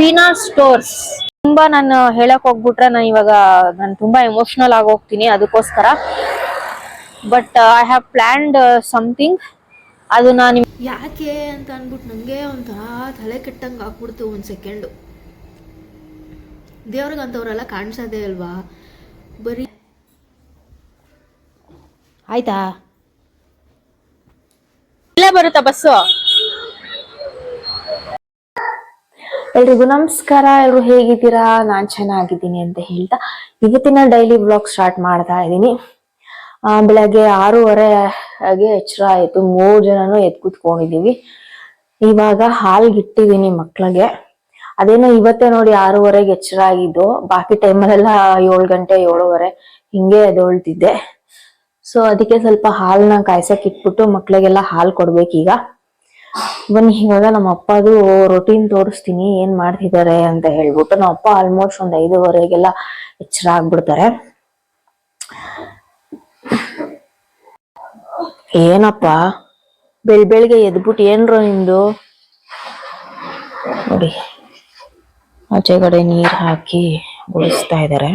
Veena stores ತುಂಬಾ ನಾನು ಹೇಳಕ್ ಹೋಗ್ಬಿಟ್ರೆ ನಾನು ಇವಾಗ ನಾನು ತುಂಬಾ ಎಮೋಷನಲ್ ಆಗಿ ಹೋಗ್ತೀನಿ ಅದಕ್ಕೋಸ್ಕರ. But I have planned something ಅದು ನಾನು ಯಾಕೆ ಅಂತ ಅಂದ್ಬಿಟ್ಟು ನನಗೆ ಒಂಥರ ತಲೆ ಕೆಟ್ಟಂಗೆ ಆಗ್ಬಿಡ್ತು ಒಂದು ಸೆಕೆಂಡು ದೇವ್ರಿಗೆ ಅಂಥವ್ರೆಲ್ಲ ಕಾಣಿಸೋದೇ ಅಲ್ವಾ? ಬರೀ ಆಯ್ತಾ? ಇಲ್ಲೇ ಬರುತ್ತಾ ಬಸ್ಸು? ಎಲ್ರಿಗೂ ನಮಸ್ಕಾರ. ಎಲ್ರು ಹೇಗಿದ್ದೀರಾ? ನಾನ್ ಚೆನ್ನಾಗಿದ್ದೀನಿ ಅಂತ ಹೇಳ್ತಾ ಇವತ್ತಿನ ಡೈಲಿ ಬ್ಲಾಗ್ ಸ್ಟಾರ್ಟ್ ಮಾಡ್ತಾ ಇದ್ದೀನಿ. ಆ, ಬೆಳಗ್ಗೆ ಆರೂವರೆ ಹಾಗೆ ಎಚ್ಚರ ಆಯ್ತು. ಮೂರ್ ಜನನು ಎದ್ ಕೂತ್ಕೊಂಡಿದೀವಿ ಇವಾಗ ಹಾಲ್ಗಿಟ್ಟಿದೀನಿ ಮಕ್ಳಿಗೆ. ಅದೇನೋ ಇವತ್ತೇ ನೋಡಿ ಆರೂವರೆಗೆ ಎಚ್ಚರ ಆಗಿದ್ದು. ಬಾಕಿ ಟೈಮಲ್ಲೆಲ್ಲ ಏಳು ಗಂಟೆ ಏಳುವರೆ ಹಿಂಗೆ ಎದೊಳ್ತಿದ್ದೆ ಸೊ ಅದಕ್ಕೆ ಸ್ವಲ್ಪ ಹಾಲ್ನ ಕಾಯ್ಸಕ್ ಇಟ್ಬಿಟ್ಟು ಮಕ್ಳಿಗೆಲ್ಲ ಹಾಲ್ ಕೊಡ್ಬೇಕೀಗ. ಬನ್ನಿ, ಇವಾಗ ನಮ್ಮ ಅಪ್ಪದು ರೊಟೀನ್ ತೋರಿಸ್ತೀನಿ, ಏನ್ ಮಾಡ್ತಿದ್ದಾರೆ ಅಂತ ಹೇಳ್ಬಿಟ್ಟು ನಮ್ಮ ಅಪ್ಪ ಆಲ್ಮೋಸ್ಟ್ ಒಂದ್ ಐದುವರೆಗೆಲ್ಲ ಎಚ್ಚರ ಆಗ್ಬಿಡ್ತಾರೆ. ಏನಪ್ಪ? ಬೆಳ್ ಬೆಳಿಗ್ಗೆ ಎದ್ಬಿಟ್ಟು ಏನ್ರೋ ನಿಂದು ನೋಡಿ, ಆಚೆ ಕಡೆ ನೀರ್ ಹಾಕಿ ಗುಡಿಸ್ತಾ ಇದಾರೆ.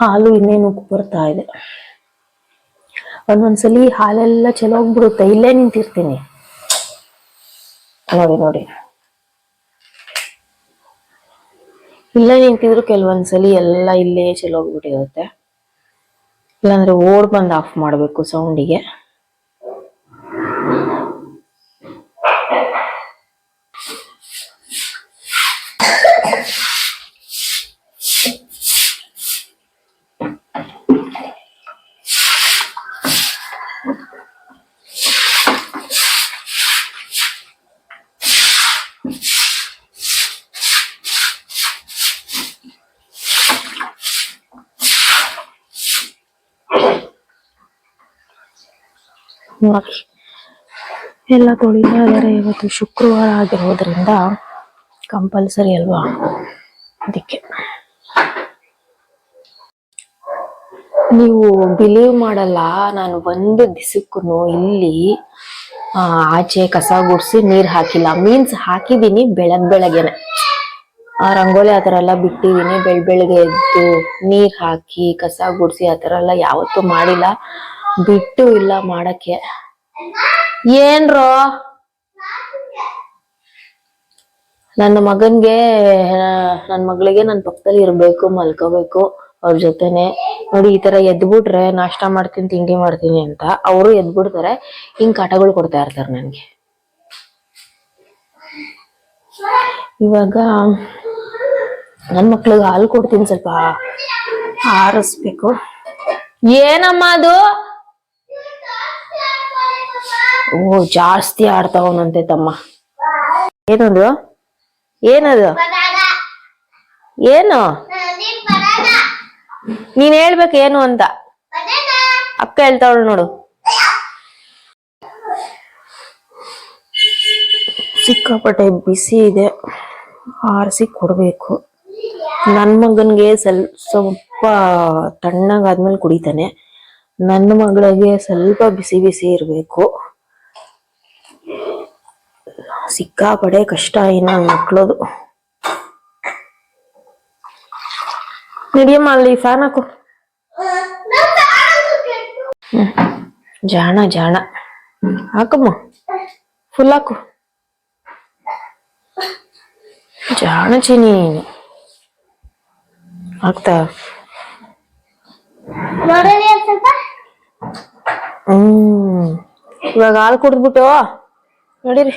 ಹಾಲು ಇನ್ನೇನು ಬರ್ತಾ ಇದೆ. ಒಂದೊಂದ್ಸಲಿ ಹಾಲೆಲ್ಲ ಚಲೋ ಚೆಲೋಗ್ಬಿಡುತ್ತೆ. ಇಲ್ಲೇ ನಿಂತಿರ್ತೀನಿ. ನೋಡಿ ನೋಡಿ. ಇಲ್ಲೇ ನಿಂತಿದ್ರು ಕೆಲವೊಂದ್ಸಲಿ ಎಲ್ಲ ಇಲ್ಲೇ ಚಲೋ ಚೆಲೋಗ್ಬಿಟ್ಟಿರುತ್ತೆ. ಇಲ್ಲಾಂದ್ರೆ ಓಡ್ ಬಂದು ಆಫ್ ಮಾಡ್ಬೇಕು ಸೌಂಡಿಗೆ. ನೋಡಿ ಎಲ್ಲ ತೊಳಿತಾ ಇದಾರೆ ಇವತ್ತು ಶುಕ್ರವಾರ ಆಗಿರೋದ್ರಿಂದ ಕಂಪಲ್ಸರಿ ಅಲ್ವಾ? ಅದಕ್ಕೆ. ನೀವು ಬಿಲೀವ್ ಮಾಡಲ್ಲ, ನಾನು ಒಂದು ದಿಸಕ್ಕೂ ಇಲ್ಲಿ ಆಚೆ ಕಸ ಗುಡಿಸಿ ನೀರ್ ಹಾಕಿಲ್ಲ. ಮೀನ್ಸ್ ಹಾಕಿದೀನಿ ಬೆಳಗ್ ಬೆಳಗ್ಗೆನೆ. ಆ, ರಂಗೋಲಿ ಆ ಥರ ಎಲ್ಲ ಬಿಟ್ಟಿದ್ದೀನಿ ಬೆಳ್ ಬೆಳಗ್ಗೆ ಎದ್ದು ನೀರ್ ಹಾಕಿ ಕಸ ಗುಡಿಸಿ ಆ ಥರ ಎಲ್ಲ ಯಾವತ್ತೂ ಮಾಡಿಲ್ಲ. ಬಿಟ್ಟು ಇಲ್ಲ ಮಾಡಕ್ಕೆ. ಏನ್ರೋ? ನನ್ನ ಮಗನ್ಗೆ, ನನ್ನ ಮಗಳಿಗೆ ನನ್ನ ಪಕ್ಕದಲ್ಲಿ ಇರ್ಬೇಕು, ಮಲ್ಕೋಬೇಕು, ಅವ್ರ ಜೊತೆನೆ. ನೋಡಿ, ಈ ತರ ಎದ್ಬಿಟ್ರೆ ನಾಷ್ಟ ಮಾಡ್ತೀನಿ, ತಿಂಡಿ ಮಾಡ್ತೀನಿ ಅಂತ ಅವರು ಎದ್ಬಿಡ್ತಾರೆ, ಹಿಂಗ್ ಕಾಟಗಳು ಕೊಡ್ತಾ ಇರ್ತಾರೆ ನನ್ಗೆ. ಇವಾಗ ನನ್ ಮಕ್ಳಿಗೆ ಹಾಲು ಕೊಡ್ತೀನಿ ಸ್ವಲ್ಪ ಆರಿಸ್ಬೇಕು. ಏನಮ್ಮ ಅದು? ಓ, ಜಾಸ್ತಿ ಆಡ್ತಾವನಂತೆ ತಮ್ಮ. ಏನದು? ಏನದು? ಏನು? ನೀನ್ ಹೇಳ್ಬೇಕು ಏನು ಅಂತ. ಅಕ್ಕ ಹೇಳ್ತಾವಳು ನೋಡು. ಸಿಕ್ಕಾಪಟ್ಟೆ ಬಿಸಿ ಇದೆ. ಆರಿಸಿ ಕೊಡ್ಬೇಕು. ನನ್ ಮಗನ್ಗೆ ಸ್ವಲ್ಪ ಸ್ವಲ್ಪ ತಣ್ಣಗಾದ್ಮೇಲೆ ಕುಡಿತಾನೆ. ನನ್ನ ಮಗಳಿಗೆ ಸ್ವಲ್ಪ ಬಿಸಿ ಬಿಸಿ ಇರ್ಬೇಕು. ಸಿಕ್ಕಾಪಡೆ ಕಷ್ಟ ಇನ್ನ ಮಕ್ಳದು ನಡಿಯಮ್ಮ ಅಲ್ಲಿ ಫ್ಯಾನ್ ಹಾಕು ಹ್ಮ್. ಜಾಣ ಜಾಣ ಹಾಕಮ್ಮ ಫುಲ್ ಹಾಕು ಜಾಣ ಚಿನಿ ನೀನು ಹಾಕ್ತಾ ಹ್ಮ್ ಇವಾಗ ಹಾಲು ಕುಡಿದ್ಬಿಟ್ಟು ನಡೀರಿ.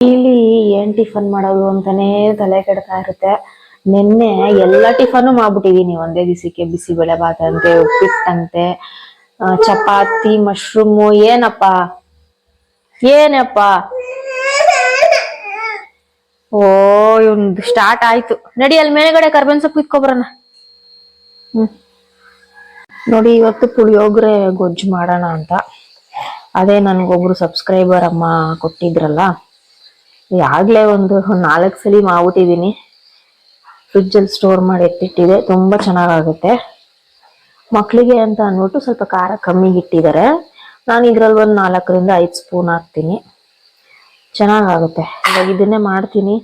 ಇಲ್ಲಿ ಏನ್ ಟಿಫನ್ ಮಾಡೋದು ಅಂತಾನೆ ತಲೆ ಕೆಡ್ತಾ ಇರುತ್ತೆ. ನಿನ್ನೆ ಎಲ್ಲಾ ಟಿಫನ್ ಮಾಡ್ಬಿಟ್ಟಿದೀನಿ. ಒಂದೇ ದಿವಸಕ್ಕೆ ಬಿಸಿಬೇಳೆ ಭಾತ್ ಅಂತೆ ಉಪ್ಪಿಟ್ಟಂತೆ ಚಪಾತಿ ಮಶ್ರೂಮು ಏನಪ್ಪ? ಏನಪ್ಪ? ಓ ಇವ್ ಸ್ಟಾರ್ಟ್ ಆಯ್ತು. ನಡಿ, ಅಲ್ಲಿ ಮೇಲ್ಗಡೆ ಕರ್ಬೇವಿನ ಸೊಪ್ಪು ಇಟ್ಕೊಬರೋಣ. ಹ್ಮ್. ನೋಡಿ, ಇವತ್ತು ಪುಳಿಯೋಗ್ರೆ ಗೊಜ್ಜು ಮಾಡೋಣ ಅಂತ. ಅದೇ ನನಗೊಬ್ರು ಸಬ್ಸ್ಕ್ರೈಬರ್ ಅಮ್ಮ ಕೊಟ್ಟಿದ್ರಲ್ಲ ಆಗ್ಲೇ ಒಂದು ನಾಲ್ಕು ಸಲ ಮಾಡ್ಬಿಟ್ಟಿದೀನಿ ಫ್ರಿಜ್ಜಲ್ಲಿ ಸ್ಟೋರ್ ಮಾಡಿ ಎತ್ತಿಟ್ಟಿದೆ ತುಂಬ ಚೆನ್ನಾಗಾಗುತ್ತೆ. ಮಕ್ಕಳಿಗೆ ಅಂತ ಅಂದ್ಬಿಟ್ಟು ಸ್ವಲ್ಪ ಖಾರ ಕಮ್ಮಿ ಇಟ್ಟಿದ್ದಾರೆ. ನಾನು ಇದ್ರಲ್ಲಿ ಒಂದು ನಾಲ್ಕರಿಂದ ಐದು ಸ್ಪೂನ್ ಹಾಕ್ತೀನಿ. ಚೆನ್ನಾಗಾಗುತ್ತೆ. ಇವಾಗ ಇದನ್ನೇ ಮಾಡ್ತೀನಿ.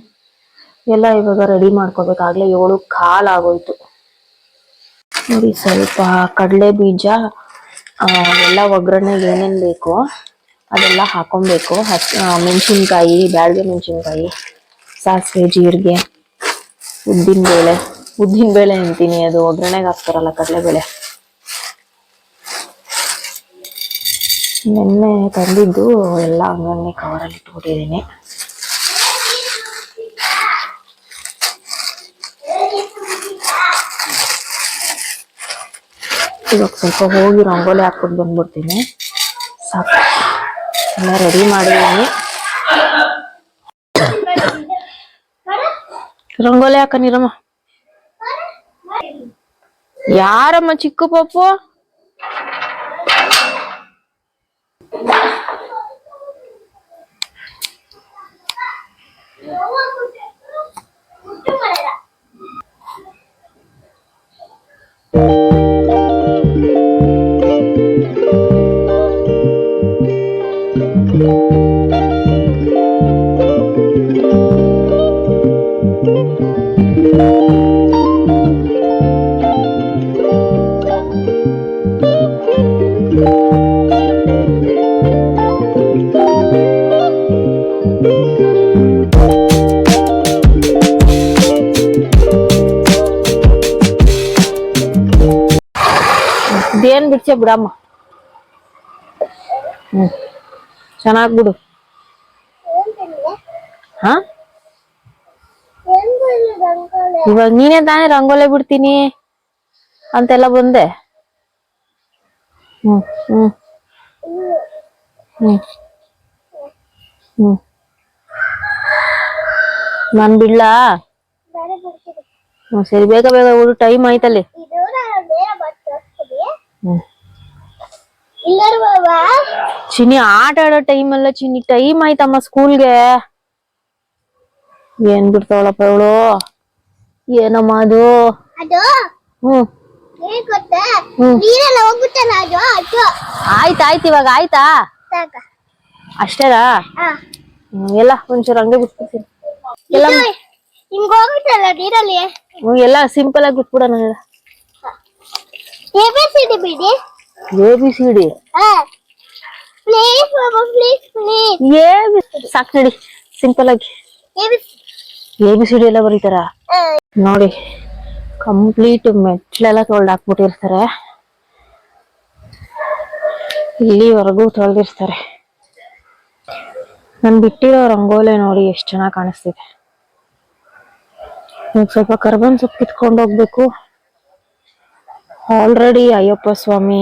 ಎಲ್ಲ ಇವಾಗ ರೆಡಿ ಮಾಡ್ಕೋಬೇಕಾಗ್ಲೇ ಏಳು ಕಾಲು ಆಗೋಯ್ತು ನೋಡಿ ಸ್ವಲ್ಪ ಕಡಲೆ ಬೀಜ ಎಲ್ಲ ಒಗ್ಗರಣೆಗೆ ಏನೇನು ಬೇಕು ಅದೆಲ್ಲ ಹಾಕೊಬೇಕು ಹಸ್ ಮೆಣಸಿನ್ಕಾಯಿ ಬ್ಯಾಡಗೆ ಮೆಣಸಿನ್ಕಾಯಿ, ಸಾಸಿವೆ, ಜೀರಿಗೆ ಉದ್ದಿನ ಬೇಳೆ ಉದ್ದಿನ ಬೇಳೆ ಅಂತೀನಿ, ಅದು ಒಗ್ಗರಣೆಗೆ ಹಾಕ್ತಾರಲ್ಲ ಕಡಲೆಬೇಳೆ. ನೆನ್ನೆ ತಂದಿದ್ದು ಎಲ್ಲ ಹಂಗಂಗೆ ಕವರಲ್ಲಿ ಇಟ್ಬಿಟ್ಟಿದ್ದೀನಿ. ಇವಾಗ ಸ್ವಲ್ಪ ಹೋಗಿ ರಂಗೋಲಿ ಹಾಕ್ಬಿಟ್ಟು ಬಂದ್ಬಿಡ್ತೀನಿ. ಸಾಕು. ಎಲ್ಲ ರೆಡಿ ಮಾಡಿದ್ದೀನಿ. ರಂಗೋಲಿ ಹಾಕನಿರಮ್ಮ ಯಾರಮ್ಮ ಚಿಕ್ಕ ಪಾಪು? ಇದೇನ್ ಬಿಡ್ಸೆ ಬಿಡಮ್ಮ? ಹ್ಮ್. ಚೆನ್ನಾಗ್ ಬಿಡು. ಹಾ? ಇವಾಗ ನೀನೇ ತಾನೇ ರಂಗೋಲೆ ಬಿಡ್ತೀನಿ ಅಂತೆಲ್ಲ ಬಂದೆ. ಹ್ಮ್ ಹ್ಮ್. ಹ್ಮ್. ಹ್ಮ್. ನಾನ್ ಬಿಡ್ಲಾ? ಹ್ಮ್, ಸರಿ, ಬೇಗ ಬೇಗ ಟೈಮ್ ಆಯ್ತಲ್ಲಿ ಹ್ಮ್ ಚಿನ್ನಿ ಆಟ ಆಡೋ ಟೈಮ್ ಅಲ್ಲ ಚಿನ್ನಿ ಟೈಮ್ ಆಯ್ತಮ್ಮ ಸ್ಕೂಲ್ಗೆ ಏನ್ ಬಿಡ್ತಾವಳಪ್ಪ ಇವಳು? ಏನಮ್ಮ ಅದು? ಹ್ಮ್. ಏನ್ ಗೊತ್ತಾ? ಹ್ಮ್. ನೀರೆಲ್ಲ ಹೋಗುತ್ತಲ್ಲ ಅದು? ಅದು ಆಯ್ತ್ ಆಯ್ತ್ ಇವಾಗ ಆಯ್ತಾ? ಅಷ್ಟೇನಾ? ಎಲ್ಲ ಒಂಚೂರು ಹಂಗೆ ಬಿಟ್ಬಿಡ್ತೀನಿ. ಎಲ್ಲ ನೀರಲ್ಲಿ? ಎಲ್ಲ ಸಿಂಪಲ್ ಆಗಿ ಬಿಟ್ಬಿಡೋಣ. ಬಿಡಿ ಎ ಬಿ ಸಿ ಡಿ. ಹಾ. ಪ್ಲೀಸ್ ಬಾಬಾ ಪ್ಲೀಸ್ ಪ್ಲೀಸ್ ಎ ಬಿ ಸಾಕ್ ನೋಡಿ ಸಿಂಪಲ್ ಆಗಿ. A B A B C D ಎಲ್ಲ ಬರೀತಾರ? ನೋಡಿ ಕಂಪ್ಲೀಟ್ ಮೆಟ್ಲೆಲ್ಲ ತೊಳ್ದು ಹಾಕ್ಬಿಟ್ಟಿರ್ತಾರೆ. ಇಲ್ಲಿವರೆಗೂ ತೊಳೆದಿರ್ತಾರೆ. ನನ್ ಬಿಟ್ಟಿರೋ ರಂಗೋಲೆ ನೋಡಿ ಎಷ್ಟು ಚೆನ್ನಾಗಿ ಕಾಣಿಸ್ತಿದೆ. ಸ್ವಲ್ಪ ಕರ್ಬನ್ ಸೊಪ್ಪು ಕಿತ್ಕೊಂಡು ಹೋಗ್ಬೇಕು. Already Ayyappa Swami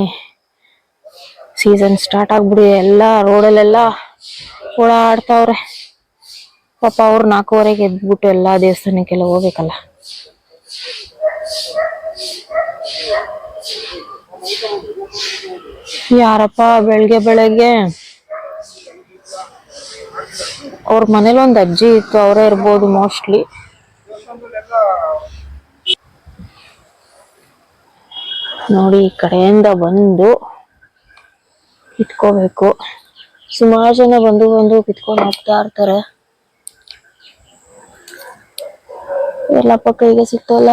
season start ಆಗ್ಬಿಡಿ. ಎಲ್ಲ ರೋಡಲ್ಲೆಲ್ಲ ಓಡಾಡ್ತಾವ್ರೆ. ಪಾಪ ಅವ್ರು ನಾಲ್ಕೂವರೆಗೆ ಎದ್ಬಿಟ್ಟು ಎಲ್ಲ ದೇವಸ್ಥಾನಕ್ಕೆಲ್ಲ ಹೋಗ್ಬೇಕಲ್ಲ. ಯಾರಪ್ಪ ಬೆಳಗ್ಗೆ ಬೆಳಗ್ಗೆ? ಅವ್ರ ಮನೇಲಿ ಒಂದು ಅಜ್ಜಿ ಇತ್ತು, ಅವರೇ ಇರ್ಬೋದು ಮೋಸ್ಟ್ಲಿ ನೋಡಿ, ಈ ಕಡೆಯಿಂದ ಬಂದು ಕಿತ್ಕೋಬೇಕು ಸುಮಾರು ಜನ ಬಂದು ಬಂದು ಕಿತ್ಕೊಂಡು ಹೋಗ್ತಾ ಇರ್ತಾರೆ. ಪಕ್ಕ ಕೈಗೆ ಸಿಕ್ತಲ್ಲ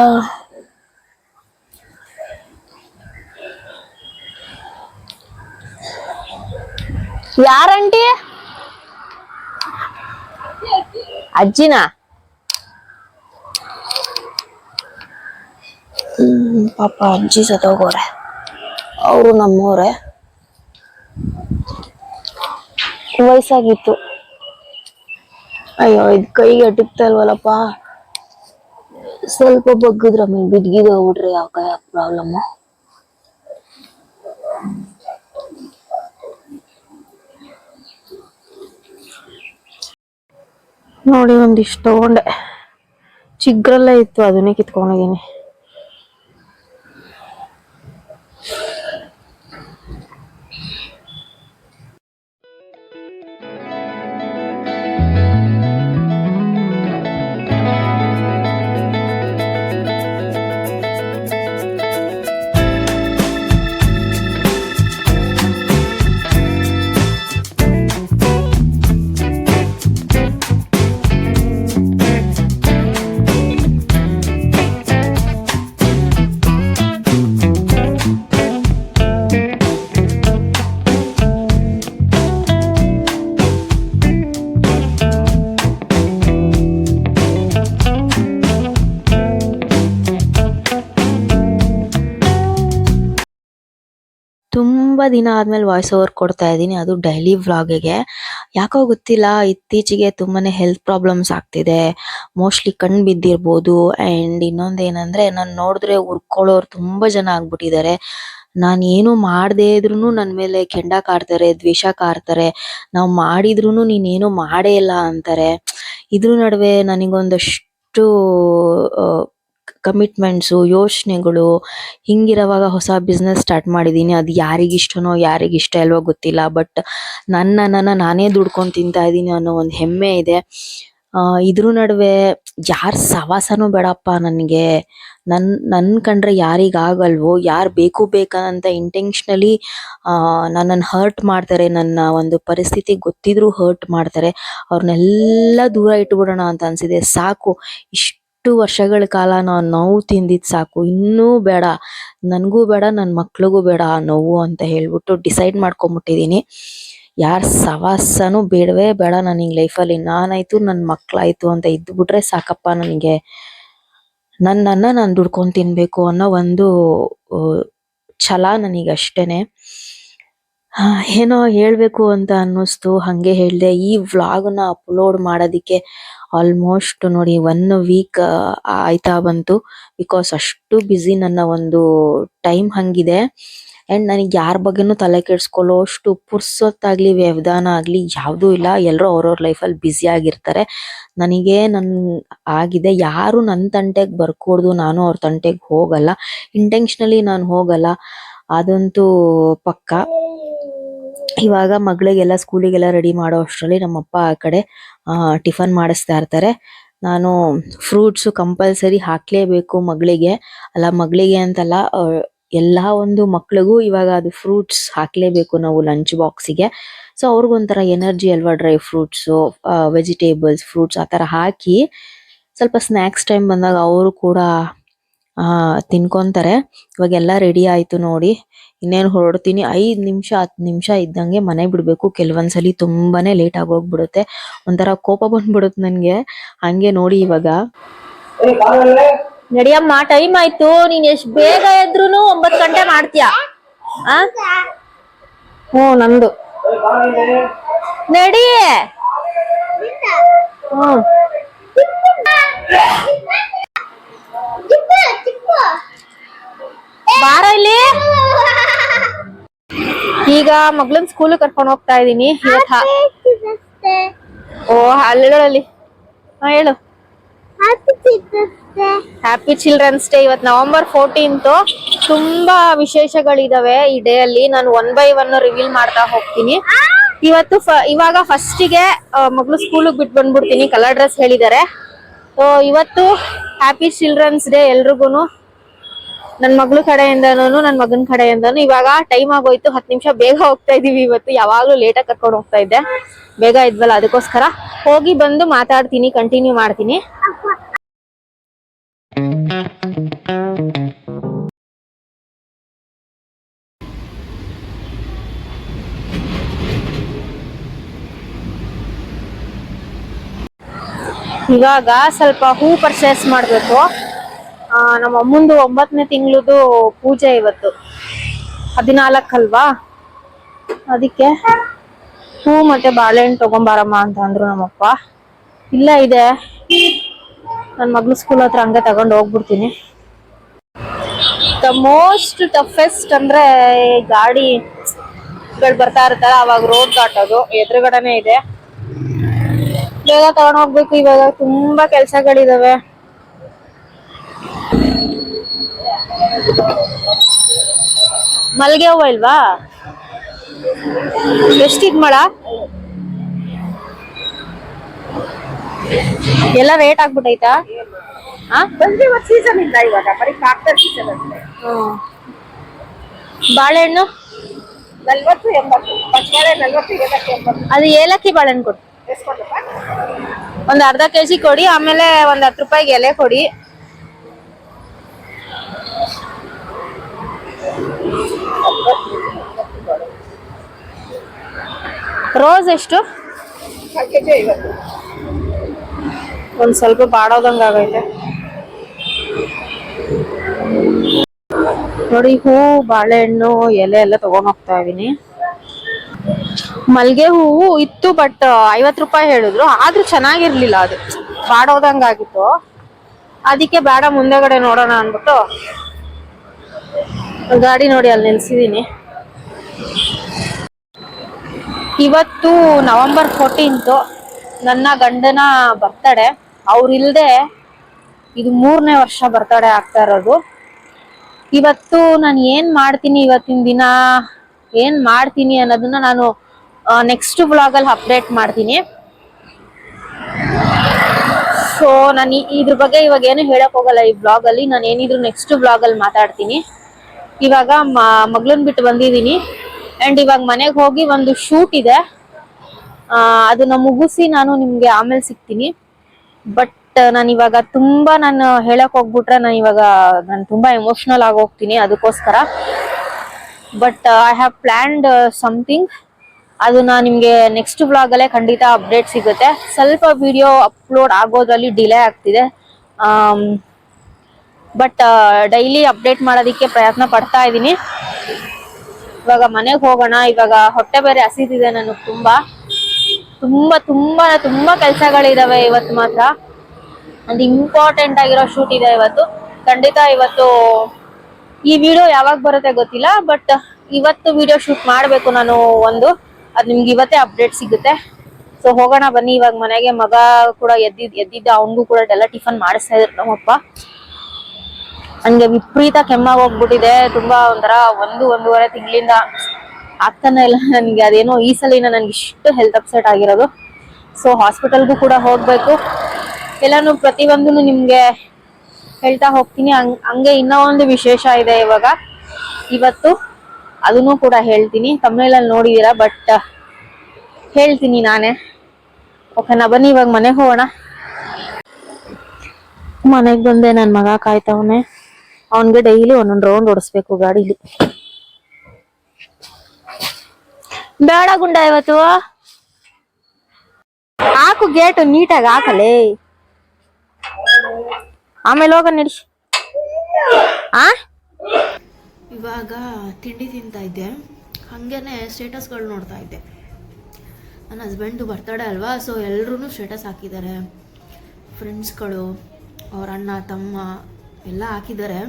ಯಾರಂಟಿ ಅಜ್ಜಿನ? ಪಾಪ ಅಜ್ಜಿ ಸತ್ತೋಗೋರೆ ಅವರು ನಮ್ಮೋರೆ. ವಯಸ್ಸಾಗಿತ್ತು. ಅಯ್ಯೋ, ಇದು ಕೈಗೆ ಅಟಿಕ್ತಲ್ವಲ್ಲಪ್ಪ ಸ್ವಲ್ಪ ಬಗ್ಗಿದ್ರ ಮೇಲೆ ಬಿದ್ಗಿದ ಹೋಗ್ಬಿಟ್ರಿ ಯಾವ ಕೈ ಪ್ರಾಬ್ಲಮ್ಮು ನೋಡಿ ಒಂದಿಷ್ಟು ತಗೊಂಡೆ. ಚಿಗ್ರಲ್ಲ ಇತ್ತು, ಅದನ್ನೇ ಕಿತ್ಕೊಂಡಿದೀನಿ ದಿನ ಆದ್ಮೇಲೆ ವಾಯ್ಸ್ ಓವರ್ ಕೊಡ್ತಾ ಇದ್ದೀನಿ. ಅದು ಡೈಲಿ ವ್ಲಾಗಿಗೆ ಯಾಕೋ ಗೊತ್ತಿಲ್ಲ, ಇತ್ತೀಚೆಗೆ ತುಂಬಾನೇ ಹೆಲ್ತ್ ಪ್ರಾಬ್ಲಮ್ಸ್ ಆಗ್ತಿದೆ. ಮೋಸ್ಟ್ಲಿ ಕಣ್ ಬಿದ್ದಿರ್ಬೋದು. ಅಂಡ್ ಇನ್ನೊಂದ್ ಏನಂದ್ರೆ, ನಾನ್ ನೋಡಿದ್ರೆ ಉರ್ಕೊಳ್ಳೋರು ತುಂಬಾ ಜನ ಆಗ್ಬಿಟ್ಟಿದ್ದಾರೆ ನಾನು ಏನು ಮಾಡದೇ ಇದ್ರೂನು ನನ್ನ ಮೇಲೆ ಕೆಂಡ ಕಾಡ್ತಾರೆ, ದ್ವೇಷ ಕಾಡ್ತಾರೆ. ನಾವು ಮಾಡಿದ್ರೂನು ನೀನೇನು ಮಾಡೇ ಇಲ್ಲ ಅಂತಾರೆ. ಇದ್ರ ನಡುವೆ ನನಗೊಂದಷ್ಟು ಕಮಿಟ್ಮೆಂಟ್ಸು ಯೋಚನೆಗಳು, ಹಿಂಗಿರುವಾಗ ಹೊಸ ಬಿಸ್ನೆಸ್ ಸ್ಟಾರ್ಟ್ ಮಾಡಿದ್ದೀನಿ ಅದು ಯಾರಿಗ್ ಇಷ್ಟನೋ ಇಷ್ಟ ಇಲ್ವೋ ಗೊತ್ತಿಲ್ಲ. ಬಟ್ ನನ್ನನ್ನು ನಾನೇ ದುಡ್ಕೊಂಡು ತಿಂತಾ ಇದ್ದೀನಿ ಅನ್ನೋ ಒಂದು ಹೆಮ್ಮೆ ಇದೆ. ಇದ್ರ ನಡುವೆ ಯಾರ ಸವಾಸನೂ ಬೇಡಪ್ಪ ನನಗೆ. ನನ್ನ ನನ್ನ ಕಂಡ್ರೆ ಯಾರಿಗಾಗಲ್ವೋ ಯಾರು ಬೇಕು ಬೇಕಂತ ಇಂಟೆನ್ಷನಲಿ ನನ್ನನ್ನು ನನ್ನನ್ ಹರ್ಟ್ ಮಾಡ್ತಾರೆ, ನನ್ನ ಒಂದು ಪರಿಸ್ಥಿತಿ ಗೊತ್ತಿದ್ರು ಹರ್ಟ್ ಮಾಡ್ತಾರೆ. ಅವ್ರನ್ನೆಲ್ಲ ದೂರ ಇಟ್ಬಿಡೋಣ ಅಂತ ಅನ್ಸಿದೆ. ಸಾಕು, ಇಷ್ಟು ವರ್ಷಗಳ ಕಾಲ ನಾನು ನೋವು ತಿಂದಿದ್ದು ಸಾಕು. ಇನ್ನೂ ಬೇಡ. ನನಗೂ ಬೇಡ ನನ್ನ ಮಕ್ಳಿಗೂ ಬೇಡ ಆ ನೋವು ಅಂತ ಹೇಳ್ಬಿಟ್ಟು ಡಿಸೈಡ್ ಮಾಡ್ಕೊಂಬಿಟ್ಟಿದ್ದೀನಿ ಯಾರ್ ಸವಾಸನೂ ಬೇಡವೇ ಬೇಡ ನನಗೆ ಲೈಫಲ್ಲಿ ನಾನಾಯ್ತು ನನ್ನ ಮಕ್ಳಾಯ್ತು ಅಂತ ಇದ್ಬಿಟ್ರೆ ಸಾಕಪ್ಪ ನನಗೆ. ನನ್ನನ್ನ ನಾನು ದುಡ್ಕೊಂಡು ತಿನ್ಬೇಕು ಅನ್ನೋ ಒಂದು ಛಲ ನನಗೆ ಅಷ್ಟೇನೆ ಏನೋ ಹೇಳ್ಬೇಕು ಅಂತ ಅನ್ನಿಸ್ತು. ಹಂಗೆ ಹೇಳ್ದೆ, ಈ ವ್ಲಾಗ್ನ ಅಪ್ಲೋಡ್ ಮಾಡೋದಿಕ್ಕೆ ಆಲ್ಮೋಸ್ಟ್ ನೋಡಿ ಒನ್ ವೀಕ್ ಆಯ್ತಾ ಬಂತು. ಬಿಕಾಸ್ ಅಷ್ಟು ಬ್ಯುಸಿ ನನ್ನ ಒಂದು ಟೈಮ್ ಹಂಗಿದೆ. ಅಂಡ್ ನನಗೆ ಯಾರ ಬಗ್ಗೆನೂ ತಲೆ ಕೆಡ್ಸ್ಕೊಳ್ಳೋ ಅಷ್ಟು ಪುರ್ಸೊತ್ತಾಗ್ಲಿ, ವ್ಯವಧಾನ ಆಗ್ಲಿ ಯಾವುದೂ ಇಲ್ಲ. ಎಲ್ರು ಅವ್ರವ್ರ ಲೈಫಲ್ಲಿ ಬ್ಯುಸಿ ಆಗಿರ್ತಾರೆ. ನನಗೆ ನನ್ ಆಗಿದೆ. ಯಾರು ನನ್ ತಂಟೆಗೆ ಬರ್ಕೊಡ್ದು ನಾನು ಅವ್ರ ತಂಟೆಗ್ ಹೋಗಲ್ಲ. ಇಂಟೆನ್ಷನಲಿ ನಾನು ಹೋಗಲ್ಲ. ಅದಂತೂ ಪಕ್ಕ. ಇವಾಗ ಮಗಳಿಗೆಲ್ಲ ಸ್ಕೂಲಿಗೆಲ್ಲ ರೆಡಿ ಮಾಡೋ ಅಷ್ಟರಲ್ಲಿ ನಮ್ಮಪ್ಪ ಆ ಕಡೆ ಟಿಫನ್ ಮಾಡಿಸ್ತಾ ಇರ್ತಾರೆ. ನಾನು ಫ್ರೂಟ್ಸ್ ಕಂಪಲ್ಸರಿ ಹಾಕ್ಲೇಬೇಕು ಮಗಳಿಗೆ. ಅಲ್ಲ, ಮಗಳಿಗೆ ಅಂತಲ್ಲ ಎಲ್ಲ ಒಂದು ಮಕ್ಳಿಗೂ ಇವಾಗ ಅದು ಫ್ರೂಟ್ಸ್ ಹಾಕ್ಲೇಬೇಕು ನಾವು ಲಂಚ್ ಬಾಕ್ಸಿಗೆ ಸೊ ಅವ್ರಿಗೊಂಥರ ಎನರ್ಜಿ ಅಲ್ವಾ ಡ್ರೈ ಫ್ರೂಟ್ಸ್ ವೆಜಿಟೇಬಲ್ಸ್ ಫ್ರೂಟ್ಸ್ ಆ ಥರ ಹಾಕಿ ಸ್ವಲ್ಪ ಸ್ನಾಕ್ಸ್ ಟೈಮ್ ಬಂದಾಗ ಅವರು ಕೂಡ ಆ, ತಿನ್ಕೊಂತಾರೆ. ಇವಾಗ ಎಲ್ಲ ರೆಡಿ ಆಯ್ತು ನೋಡಿ. ಇನ್ನೇನು ಹೊರಡ್ತೀನಿ, ಐದ್ ನಿಮಿಷ, ಹತ್ತು ನಿಮಿಷ ಇದ್ದಂಗೆ ಮನೆ ಬಿಡ್ಬೇಕು. ಕೆಲವೊಂದ್ಸಲಿ ತುಂಬಾನೇ ಲೇಟ್ ಆಗೋಗ್ಬಿಡುತ್ತೆ ಒಂಥರ ಕೋಪ ಬಂದ್ಬಿಡುತ್ತೆ ನನ್ಗೆ. ಹಂಗೆ ನೋಡಿ ಇವಾಗ. ನಡಿಯಮ್ಮ ಟೈಮ್ ಆಯ್ತು. ನೀನ್ ಎಷ್ಟ್ ಬೇಗ ಎದ್ರುನು ಒಂಬತ್ ಗಂಟೆ ಮಾಡ್ತೀಯ? ಹ್ಞೂ, ನಂದು. ನಡಿ. ಹ್ಮ್ ಬಾರ ಇಲ್ಲಿ? ಈಗ ಮಗ್ಳನ್ ಸ್ಕೂಲ್ ಕರ್ಕೊಂಡ್ ಹೋಗ್ತಾ ಇದೀನಿ ಓ ಅಲ್ಲಿ ಹೇಳು. ಹ್ಯಾಪಿ ಚಿಲ್ಡ್ರನ್ಸ್ ಡೇ ಇವತ್ ನವೆಂಬರ್ ಫೋರ್ಟೀನ್ತ್ ತುಂಬಾ ವಿಶೇಷಗಳಿದಾವೆ ಈ ಡೇ ಅಲ್ಲಿ. ನಾನು ಒನ್ ಬೈ ಒನ್ ರಿವೀಲ್ ಮಾಡ್ತಾ ಹೋಗ್ತೀನಿ. ಇವತ್ತು ಇವಾಗ ಫಸ್ಟಿಗೆ ಮಗಳು ಸ್ಕೂಲಿಗೆ ಬಿಟ್ಟು ಬಂದ್ಬಿಡ್ತೀನಿ. ಕಲರ್ ಡ್ರೆಸ್ ಹೇಳಿದ್ದಾರೆ. ಸೊ ಇವತ್ತು ಹ್ಯಾಪಿ ಚಿಲ್ಡ್ರನ್ಸ್ ಡೇ ಎಲ್ರಿಗೂ ನನ್ ಮಗಳ ಕಡೆಯಿಂದನೂ ನನ್ ಮಗನ್ ಕಡೆಯಿಂದನು. ಇವಾಗ ಟೈಮ್ ಆಗೋಯ್ತು, ಹತ್ತು ನಿಮಿಷ ಬೇಗ ಹೋಗ್ತಾ ಇದೀವಿ ಇವತ್ತು. ಯಾವಾಗ್ಲೂ ಲೇಟಾಗಿ ಕರ್ಕೊಂಡು ಹೋಗ್ತಾ ಇದ್ದೆ. ಬೇಗ ಇದ್ವಲ್ಲ, ಅದಕ್ಕೋಸ್ಕರ. ಹೋಗಿ ಬಂದು ಮಾತಾಡ್ತೀನಿ ಕಂಟಿನ್ಯೂ ಮಾಡ್ತೀನಿ. ಇವಾಗ ಸ್ವಲ್ಪ ಹೂ ಪರ್ಚೇಸ್ ಮಾಡಬೇಕು. ನಮ್ಮ ಅಮ್ಮಂದು ಒಂಬತ್ತನೇ ತಿಂಗಳದು ಪೂಜೆ ಇವತ್ತು. ಹದಿನಾಲ್ಕಲ್ವಾ ಅದಕ್ಕೆ ಹೂ ಮತ್ತೆ ಬಾಳೆಹಣ್ಣು ತಗೊಂಬಾರಮ್ಮ ಅಂತ ಅಂದ್ರು ನಮ್ಮಪ್ಪ. ಇಲ್ಲ ಇದೆ. ನನ್ನ ಮಗಳು ಸ್ಕೂಲ್ ಹತ್ರ ಹಂಗೆ ತಗೊಂಡು ಹೋಗ್ಬಿಡ್ತೀನಿ. ದ ಮೋಸ್ಟ್ ಟಫೆಸ್ಟ್ ಅಂದ್ರೆ ಗಾಡಿಗಳು ಗಾಡಿ ಬರ್ತಾ ಇರ್ತಾರೆ ಅವಾಗ ರೋಡ್ ದಾಟೋದು ಎದುರುಗಡೆನೆ ಇದೆ. ಬೇಗ ತಗೊಂಡ್ ಹೋಗ್ಬೇಕು ಇವಾಗ. ತುಂಬಾ ಕೆಲ್ಸಗಳಿದಾವೆ. ಮಲ್ಗೆ ಹೂವ ಇಲ್ವಾ? ಎಷ್ಟಿದ್ ಮಳ? ಎಲ್ಲ ರೇಟ್ ಆಗ್ಬಿಟ್ಟೈತಾ? ಸೀಸನ್ ಇಲ್ಲ ಇವಾಗ ಬರೀ ಕಾಕ್ಟರ್ ಸೀಸನ್ ಹ್ಮ್. ಬಾಳೆಹಣ್ಣು? ನಲ್ವತ್ತು ಎಂಬತ್ತು ನಲ್ವತ್ತು ಅದು ಏಲಕ್ಕಿ ಬಾಳೆಹಣ್ಣು ಎಸ್ಕೊಂಡಪ್ಪ ಒಂದ್ ಅರ್ಧ ಕೆಜಿ ಕೊಡಿ ಆಮೇಲೆ ಒಂದ್ ಹತ್ತು ರೂಪಾಯಿಗೆ ಎಲೆ ಕೊಡಿ. ರೋಸ್ ಎಷ್ಟು? ಒಂದ್ ಸ್ವಲ್ಪ ಬಾಡೋದಂಗ ಆಗೈತೆ. ನೋಡಿ ಹೂ ಬಾಳೆಹಣ್ಣು ಎಲೆ ಎಲ್ಲ ತಗೊಂಡ್ ಹೋಗ್ತಾ ಇದೀನಿ. ಮಲ್ಗೆ ಹೂವು ಇತ್ತು ಬಟ್ ಐವತ್ ರೂಪಾಯಿ ಹೇಳಿದ್ರು. ಆದ್ರೂ ಚೆನ್ನಾಗಿರ್ಲಿಲ್ಲ ಅದು. ಬಾಡೋದಂಗಾಗಿತ್ತು. ಅದಕ್ಕೆ ಬೇಡ, ಮುಂದೆಗಡೆ ನೋಡೋಣ ಅನ್ಬಿಟ್ಟು ಗಾಡಿ ನೋಡಿ, ಅಲ್ಲಿ ನಿಲ್ಸಿದೀನಿ. ಇವತ್ತು ನವೆಂಬರ್ ಫೋರ್ಟೀನ್ತ್ ನನ್ನ ಗಂಡನ ಬರ್ತಡೆ ಅವ್ರಿಲ್ದೆ ಇದು ಮೂರನೇ ವರ್ಷ ಬರ್ತಡೆ ಆಗ್ತಾ ಇರೋದು. ಇವತ್ತು ನಾನು ಏನ್ ಮಾಡ್ತೀನಿ ಇವತ್ತಿನ ದಿನ? ಏನ್ ಮಾಡ್ತೀನಿ ಅನ್ನೋದನ್ನ ನಾನು ನೆಕ್ಸ್ಟ್ ಬ್ಲಾಗ್ ಅಲ್ಲಿ ಅಪ್ಡೇಟ್ ಮಾಡ್ತೀನಿ. ಸೊ ನಾನು ಇದ್ರ ಬಗ್ಗೆ ಇವಾಗ ಏನು ಹೇಳಕ್ ಹೋಗಲ್ಲ ಈ ಬ್ಲಾಗ್ ಅಲ್ಲಿ. ನಾನು ಏನಿದ್ರು ನೆಕ್ಸ್ಟ್ ಬ್ಲಾಗ್ ಅಲ್ಲಿ ಮಾತಾಡ್ತೀನಿ. ಇವಾಗ ಮಗಳನ್ ಬಿಟ್ಟು ಬಂದಿದ್ದೀನಿ. ಅಂಡ್ ಇವಾಗ ಮನೆಗೆ ಹೋಗಿ ಒಂದು ಶೂಟ್ ಇದೆ. ಅದನ್ನ ಮುಗಿಸಿ ನಾನು ನಿಮ್ಗೆ ಆಮೇಲೆ ಸಿಗ್ತೀನಿ. ಬಟ್ ನಾನು ಇವಾಗ ತುಂಬಾ ನಾನು ಹೇಳಕ್ ಹೋಗ್ಬಿಟ್ರೆ ನಾನು ಇವಾಗ ನಾನು ತುಂಬಾ ಎಮೋಷನಲ್ ಆಗಿ ಹೋಗ್ತೀನಿ ಅದಕ್ಕೋಸ್ಕರ. But I have planned something ಅದನ್ನ ನಿಮ್ಗೆ ನೆಕ್ಸ್ಟ್ ಬ್ಲಾಗ್ ಅಲ್ಲೇ ಖಂಡಿತ ಅಪ್ಡೇಟ್ ಸಿಗುತ್ತೆ. ಸ್ವಲ್ಪ ವಿಡಿಯೋ ಅಪ್ಲೋಡ್ ಆಗೋದ್ರಲ್ಲಿ ಡಿಲೇ ಆಗ್ತಿದೆ. ಬಟ್ ಡೈಲಿ ಅಪ್ಡೇಟ್ ಮಾಡೋದಕ್ಕೆ ಪ್ರಯತ್ನ ಪಡ್ತಾ ಇದ್ದೀನಿ. ಇವಾಗ ಮನೆಗೆ ಹೋಗೋಣ. ಇವಾಗ ಹೊಟ್ಟೆ ಬೇರೆ ಹಸಿದಿದೆ ನನಗೆ ತುಂಬಾ. ತುಂಬಾ ತುಂಬಾ ತುಂಬಾ ಕೆಲಸಗಳಿದ್ದಾವೆ ಇವತ್ತು ಮಾತ್ರ. ಒಂದು ಇಂಪಾರ್ಟೆಂಟ್ ಆಗಿರೋ ಶೂಟ್ ಇದೆ ಇವತ್ತು. ಖಂಡಿತ ಇವತ್ತು ಈ ವಿಡಿಯೋ ಯಾವಾಗ ಬರುತ್ತೆ ಗೊತ್ತಿಲ್ಲ ಬಟ್ ಇವತ್ತು ವಿಡಿಯೋ ಶೂಟ್ ಮಾಡಬೇಕು ನಾನು ಒಂದು. ಅದ್ ನಿಮ್ಗೆ ಇವತ್ತೇ ಅಪ್ಡೇಟ್ ಸಿಗುತ್ತೆ. ಸೊ ಹೋಗೋಣ ಬನ್ನಿ. ಇವಾಗ ಮನೆಗೆ ಮಗ ಕೂಡ ಎದ್ದಿದ್, ಎದ್ದಿದ್ದ ಅವನಿಗೂ ಕೂಡ ಎಲ್ಲ ಟಿಫನ್ ಮಾಡಿಸ್ತಾ ಇದ್ರು ನಮ್ಮಪ್ಪ. ಹಂಗೆ ವಿಪರೀತ ಕೆಮ್ಮಾಗಿ ಹೋಗ್ಬಿಟ್ಟಿದೆ. ತುಂಬಾ ಒಂಥರ ಒಂದು, ಒಂದೂವರೆ ತಿಂಗಳಿಂದ ಆಗ್ತಾನೆ ಇಲ್ಲ ನನಗೆ. ಅದೇನೋ ಈ ಸಲಿನ ನನ್ಗೆ ಇಷ್ಟು ಹೆಲ್ತ್ ಅಪ್ಸೆಟ್ ಆಗಿರೋದು. ಸೊ ಹಾಸ್ಪಿಟಲ್ಗೂ ಕೂಡ ಹೋಗ್ಬೇಕು. ಎಲ್ಲಾನು ಪ್ರತಿಯೊಂದನ್ನು ನಿಮ್ಗೆ ಹೇಳ್ತಾ ಹೋಗ್ತೀನಿ. ಹಂಗ್, ಹಂಗೆ ಇನ್ನೂ ಒಂದು ವಿಶೇಷ ಇದೆ ಇವಾಗ. ಇವತ್ತು ಅದನ್ನು ಕೂಡ ಹೇಳ್ತೀನಿ. ತಮಿಳಲ್ಲಿ ನೋಡಿದೀರಾ ಬಟ್ ಹೇಳ್ತೀನಿ ನಾನೇ. ಓಕೆನಾ ಬನ್ನಿ ಇವಾಗ ಮನೆಗೆ ಹೋಗೋಣ. ಮನೆಗೆ ಬಂದೆ ನನ್ನ ಮಗ ಕಾಯ್ತವನೆ. ಅವನಿಗೆ ಡೈಲಿ ಒಂದೊಂದು ರೌಂಡ್ ಓಡಿಸ್ಬೇಕು ಗಾಡಿಲಿ. ಬೇಡ ಗುಂಡ ಇವತ್ತು. ಹಾಕು ಗೇಟ್ ನೀಟಾಗಿ ಹಾಕಲೇ. ಆಮೇಲೆ ಹೋಗ ನಡಿ. ಆ? ಇವಾಗ ತಿಂಡಿ ತಿಂತಾ ಇದ್ದೆ. ಹಾಗೇನೆ ಸ್ಟೇಟಸ್ಗಳು ನೋಡ್ತಾ ಇದ್ದೆ. ನನ್ನ ಹಸ್ಬೆಂಡು ಬರ್ತಡೇ ಅಲ್ವಾ, ಸೊ ಎಲ್ಲರೂ ಸ್ಟೇಟಸ್ ಹಾಕಿದ್ದಾರೆ. ಫ್ರೆಂಡ್ಸ್ಗಳು, ಅವ್ರ ಅಣ್ಣ, ತಮ್ಮ ಎಲ್ಲ ಹಾಕಿದ್ದಾರೆ.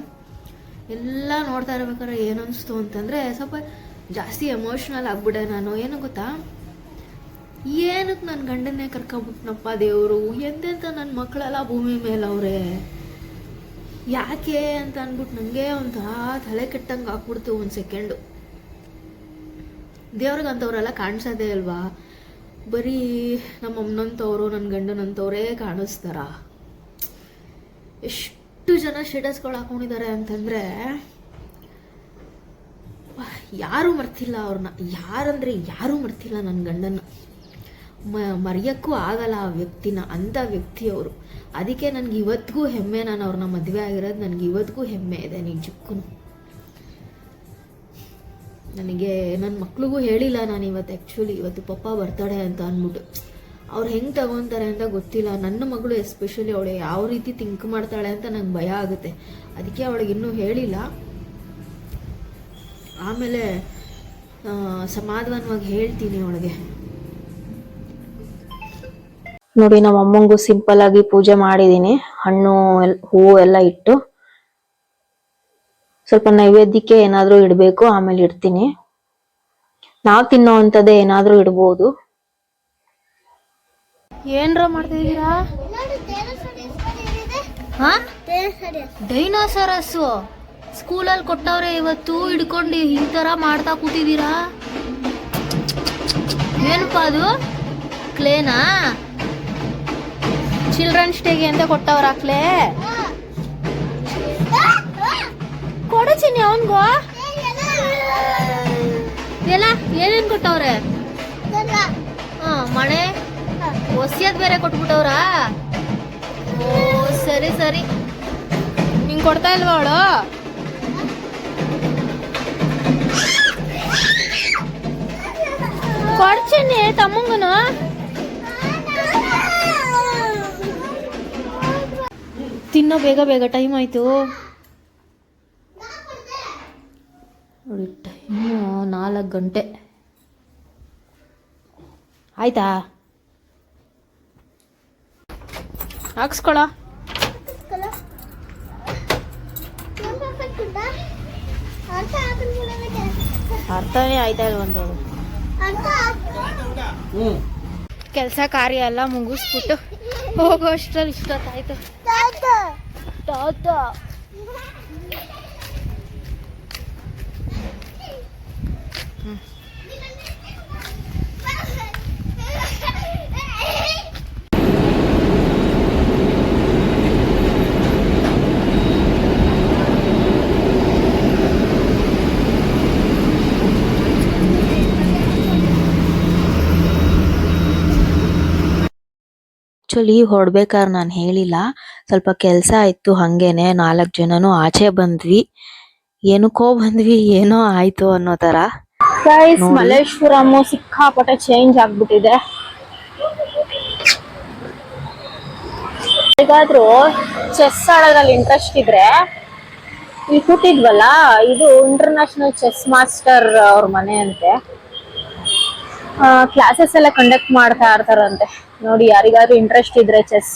ಎಲ್ಲ ನೋಡ್ತಾ ಇರ್ಬೇಕಾದ್ರೆ ಏನು ಅನಿಸ್ತು ಅಂತಂದರೆ ಸ್ವಲ್ಪ ಜಾಸ್ತಿ ಎಮೋಷ್ನಲ್ ಆಗ್ಬಿಡೆ ನಾನು. ಏನು ಗೊತ್ತಾ? ಏನಕ್ಕೆ ನನ್ನ ಗಂಡನ್ನೇ ಕರ್ಕೊಂಬಿಟ್ನಪ್ಪ ದೇವರು? ಎಂತೆಂಥ ನನ್ನ ಮಕ್ಕಳೆಲ್ಲ ಭೂಮಿ ಮೇಲೆ ಅವರೇ ಯಾಕೆ ಅಂತ ಅಂದ್ಬಿಟ್ಟು ನನಗೆ ಒಂಥರ ತಲೆ ಕೆಟ್ಟಂಗೆ ಹಾಕ್ಬಿಡ್ತು ಒಂದು ಸೆಕೆಂಡು ದೇವ್ರಿಗೆ ಅಂಥವ್ರೆಲ್ಲ ಕಾಣಿಸೋದೇ ಅಲ್ವಾ? ಬರೀ ನಮ್ಮ ಅಮ್ಮನಂಥವ್ರು ನನ್ನ ಗಂಡನಂತವರೇ ಕಾಣಿಸ್ತಾರ. ಎಷ್ಟು ಜನ ಸ್ಟೇಟಸ್ಗಳು ಹಾಕೊಂಡಿದ್ದಾರೆ ಅಂತಂದರೆ, ಯಾರೂ ಮರ್ತಿಲ್ಲ ಅವ್ರನ್ನ ಯಾರಂದ್ರೆ ಯಾರೂ ಮರ್ತಿಲ್ಲ ನನ್ನ ಗಂಡನ ಮರೆಯೋಕ್ಕೂ ಆಗಲ್ಲ ಆ ವ್ಯಕ್ತಿನ ಅಂಥ ವ್ಯಕ್ತಿ ಅವರು ಅದಕ್ಕೆ ನನಗೆ ಇವತ್ತಿಗೂ ಹೆಮ್ಮೆ ನಾನು ಅವ್ರನ್ನ ಮದುವೆ ಆಗಿರೋದು, ನನಗೆ ಇವತ್ತಿಗೂ ಹೆಮ್ಮೆ ಇದೆ ನಿಜಕ್ಕೂ ನನಗೆ ನನ್ನ ಮಕ್ಳಿಗೂ ಹೇಳಿಲ್ಲ ನಾನು ಇವತ್ತು ಆ್ಯಕ್ಚುಲಿ ಇವತ್ತು ಪಪ್ಪ ಬರ್ತಾಳೆ ಅಂತ ಅಂದ್ಬಿಟ್ಟು. ಅವ್ರು ಹೆಂಗೆ ತಗೊತಾರೆ ಅಂತ ಗೊತ್ತಿಲ್ಲ. ನನ್ನ ಮಗಳು ಎಸ್ಪೆಷಲಿ ಅವಳು ಯಾವ ರೀತಿ ಥಿಂಕ್ ಮಾಡ್ತಾಳೆ ಅಂತ ನಂಗೆ ಭಯ ಆಗುತ್ತೆ. ಅದಕ್ಕೆ ಅವಳಿಗೆ ಇನ್ನೂ ಹೇಳಿಲ್ಲ. ಆಮೇಲೆ ಸಮಾಧಾನವಾಗಿ ಹೇಳ್ತೀನಿ ಅವಳಿಗೆ. ನೋಡಿ ನಮ್ಮ ಅಮ್ಮಂಗೂ ಸಿಂಪಲ್ ಆಗಿ ಪೂಜೆ ಮಾಡಿದೀನಿ ಹಣ್ಣು ಹೂವು ಎಲ್ಲ ಇಟ್ಟು ಸ್ವಲ್ಪ ನೈವೇದ್ಯಕ್ಕೆ ಏನಾದ್ರೂ ಇಡಬೇಕು, ಆಮೇಲೆ ಇಡ್ತೀನಿ. ನಾವು ತಿನ್ನೋ ಅಂತದೇ ಏನಾದ್ರೂ ಇಡ್ಬೋದು. ಏನ್ರ ಮಾಡ್ತಿದ್ದೀರಾ? ಡೈನೋಸರಸ್ಸು. ಸ್ಕೂಲಲ್ಲಿ ಕೊಟ್ಟವ್ರೆ ಇವತ್ತು, ಹಿಡ್ಕೊಂಡು ಈ ತರ ಮಾಡ್ತಾ ಕೂತಿದ್ದೀರಾ? ಏನಪ್ಪ ಅದು? ಕ್ಲೇನಾ? ಚಿಲ್ಡ್ರನ್ಸ್ ಡೇಗೆ ಅಂತ ಕೊಟ್ಟವ್ರ ಹಾಕ್ಲೆ ಕೊಡು ಚಿನ್ನಿ ಅವನ್ಗೋ. ಎಲ್ಲ, ಏನೇನ್ ಕೊಟ್ಟವ್ರೆ? ಹಾ ಮಳೆ ಒಸಿಯದ್ ಬೇರೆ ಕೊಟ್ಬಿಟ್ಟವ್ರ? ಓ, ಸರಿ ಸರಿ. ನಿಂಗೆ ಕೊಡ್ತಾ ಇಲ್ವಾ ಅವಳು? ಕೊಡ್ತೀನಿ ತಮ್ಮಂಗನು. ತಿನ್ನೋ ಬೇಗ ಬೇಗ ಟೈಮ್ ಆಯ್ತು. ನೋಡಿ ಟೈಮು ನಾಲ್ಕು ಗಂಟೆ. ಆಯ್ತಾ? ಹಾಕ್ಸ್ಕೊಳ. ಅರ್ಥನೇ ಆಯ್ತಾ ಇಲ್ವಂತ ಕೆಲಸ ಕಾರ್ಯ ಎಲ್ಲ ಮುಗಿಸ್ಬಿಟ್ಟು ಹೋಗೋ ಅಷ್ಟ್ರಲ್ಲಿ ಇಷ್ಟೊತ್ತಾಯ್ತು ತಾತ ಆ್ಯಕ್ಚುಲಿ ಹೊರಡ್ಬೇಕಾದ್ರೆ ನಾನು ಹೇಳಿಲ್ಲ. ಸ್ವಲ್ಪ ಕೆಲಸ ಇತ್ತು ಹಾಗೇನೆ ನಾಲ್ಕು ಜನನು ಆಚೆ ಬಂದ್ವಿ. ಏನಕ್ಕೋ ಬಂದ್ವಿ ಏನೋ ಆಯ್ತು ಅನ್ನೋ ತರ ಮಲ್ಲೇಶ್ವರಮ್ಮ. ಮಲ್ಲೇಶ್ವರಂ ಸಿಕ್ಕಾಪಟ್ಟೆ ಚೇಂಜ್ ಆಗ್ಬಿಟ್ಟಿದೆ. ಹೇಗಾದ್ರೂ ಚೆಸ್ ಆಡೋದ್ರಲ್ಲಿ ಇಂಟ್ರೆಸ್ಟ್ ಇದ್ರೆ ಇಲ್ಲಿ ಕೂತಿದ್ವಲ್ಲ ಇದು ಇಂಟರ್ನ್ಯಾಷನಲ್ ಚೆಸ್ ಮಾಸ್ಟರ್ ಅವ್ರ ಮನೆ ಅಂತೆ. ಕ್ಲಾಸಸ್ ಎಲ್ಲ ಕಂಡಕ್ಟ್ ಮಾಡ್ತಾ ಇರ್ತಾರಂತೆ. ನೋಡಿ, ಯಾರಿಗಾದ್ರೂ ಇಂಟ್ರೆಸ್ಟ್ ಇದ್ರೆ ಚೆಸ್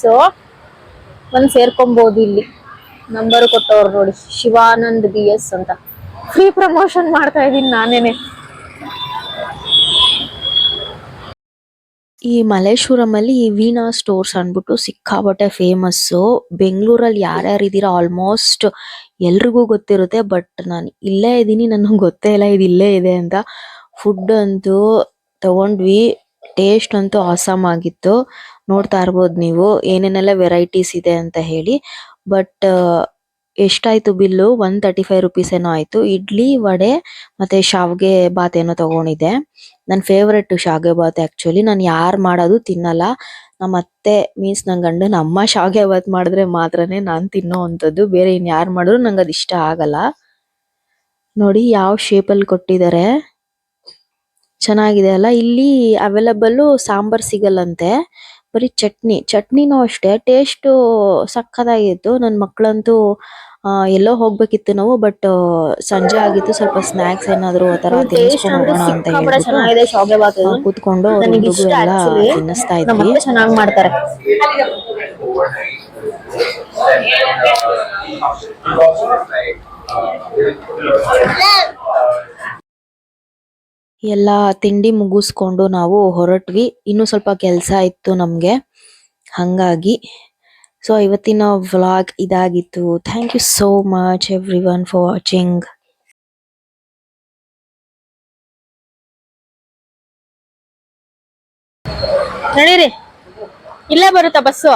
ಬಂದು ಸೇರ್ಕೊಬಹುದು ಇಲ್ಲಿ. ನಂಬರ್ ಕೊಟ್ಟವ್ರು ನೋಡಿ, ಶಿವಾನಂದ್ ಬಿ ಎಸ್ ಅಂತ. ಫ್ರೀ ಪ್ರಮೋಷನ್ ಮಾಡ್ತಾ ಇದೀನಿ ನಾನೇನೆ. ಈ ಮಲೇಶ್ವರಂ ಈ ವೀಣಾ ಸ್ಟೋರ್ಸ್ ಅಂದ್ಬಿಟ್ಟು ಸಿಕ್ಕಾಪಟ್ಟೆ ಫೇಮಸ್ಸು ಬೆಂಗಳೂರಲ್ಲಿ ಯಾರ್ಯಾರು ಇದ್ದೀರಾ ಆಲ್ಮೋಸ್ಟ್ ಎಲ್ರಿಗೂ ಗೊತ್ತಿರುತ್ತೆ ಬಟ್ ನಾನು ಇಲ್ಲೇ ಇದ್ದೀನಿ, ನನಗೆ ಗೊತ್ತೇ ಇಲ್ಲ, ಇದು ಇಲ್ಲೇ ಇದೆ ಅಂತ. ಫುಡ್ ಅಂತೂ ತಗೊಂಡ್ವಿ. ಟೇಸ್ಟ್ ಅಂತೂ ಆಸಮ್ ಆಗಿತ್ತು. ನೋಡ್ತಾ ಇರ್ಬೋದು ನೀವು, ಏನೇನೆಲ್ಲ ವೆರೈಟೀಸ್ ಇದೆ ಅಂತ ಹೇಳಿ. ಬಟ್ ಎಷ್ಟಾಯ್ತು bill? One thirty five rupees ಏನೋ ಆಯ್ತು. ಇಡ್ಲಿ, ವಡೆ, ಮತ್ತೆ ಶಾವ್ಗೆ ಬಾತ್ ಏನೋ ತಗೊಂಡಿದ್ದೆ. ನನ್ನ ಫೇವ್ರೆಟ್ ಶಾವ್ಗೆ ಬಾತ್ ಆಕ್ಚುಲಿ ನಾನು ಯಾರು ಮಾಡೋದು ತಿನ್ನಲ್ಲ. ನಮ್ಮ ಅತ್ತೆ ಮೀನ್ಸ್ ನನ್ನ ಗಂಡನ ಅಮ್ಮ ಶಾವ್ಗೆ ಬಾತ್ ಮಾಡಿದ್ರೆ ಮಾತ್ರನೇ ನಾನು ತಿನ್ನೋ ಅಂಥದ್ದು. ಬೇರೆ ಇನ್ ಯಾರು ಮಾಡಿದ್ರು ನಂಗೆ ಅದು ಇಷ್ಟ ಆಗಲ್ಲ. ನೋಡಿ, ಯಾವ ಶೇಪಲ್ಲಿ ಕೊಟ್ಟಿದ್ದಾರೆ. ಚೆನ್ನಾಗಿದೆ ಅಲ್ಲ. ಇಲ್ಲಿ ಅವೈಲಬಲ್ಲು ಸಾಂಬಾರ್ ಸಿಗಲ್ಲಂತೆ. ಬರೀ ಚಟ್ನಿ ಚಟ್ನಿನು ಅಷ್ಟೇ. ಟೇಸ್ಟು ಸಕ್ಕತ್ತಾಗಿತ್ತು ನನ್ನ ಮಕ್ಕಳಂತೂ ಅಹ್ ಎಲ್ಲೋ ಹೋಗ್ಬೇಕಿತ್ತು ನಾವು ಬಟ್ ಸಂಜೆ ಆಗಿತ್ತು. ಸ್ವಲ್ಪ ಸ್ನಾಕ್ಸ್ ಏನಾದ್ರು ಆತರ ತಿನ್ಸ್ಕೊಂಡು ಅಂತೂ ಹೋಗೋಣ ಹೇಳ್ಬಿಟ್ಟು ಕೂತ್ಕೊಂಡು ಎಲ್ಲ ತಿನ್ನಿಸ್ತಾ ಇದ್ವಿ. ಚೆನ್ನಾಗಿ ಮಾಡ್ತಾರೆ. ಎಲ್ಲ ತಿಂಡಿ ಮುಗಿಸ್ಕೊಂಡು ನಾವು ಹೊರಟ್ವಿ. ಇನ್ನು ಸ್ವಲ್ಪ ಕೆಲಸ ಇತ್ತು ನಮಗೆ. ಹಂಗಾಗಿ ಸೊ ಇವತ್ತಿನ ವ್ಲಾಗ್ ಇದಾಗಿತ್ತು. Thank you so much everyone for watching ಇಲ್ಲೇ ಬರುತ್ತಾ ಬಸ್ಸು?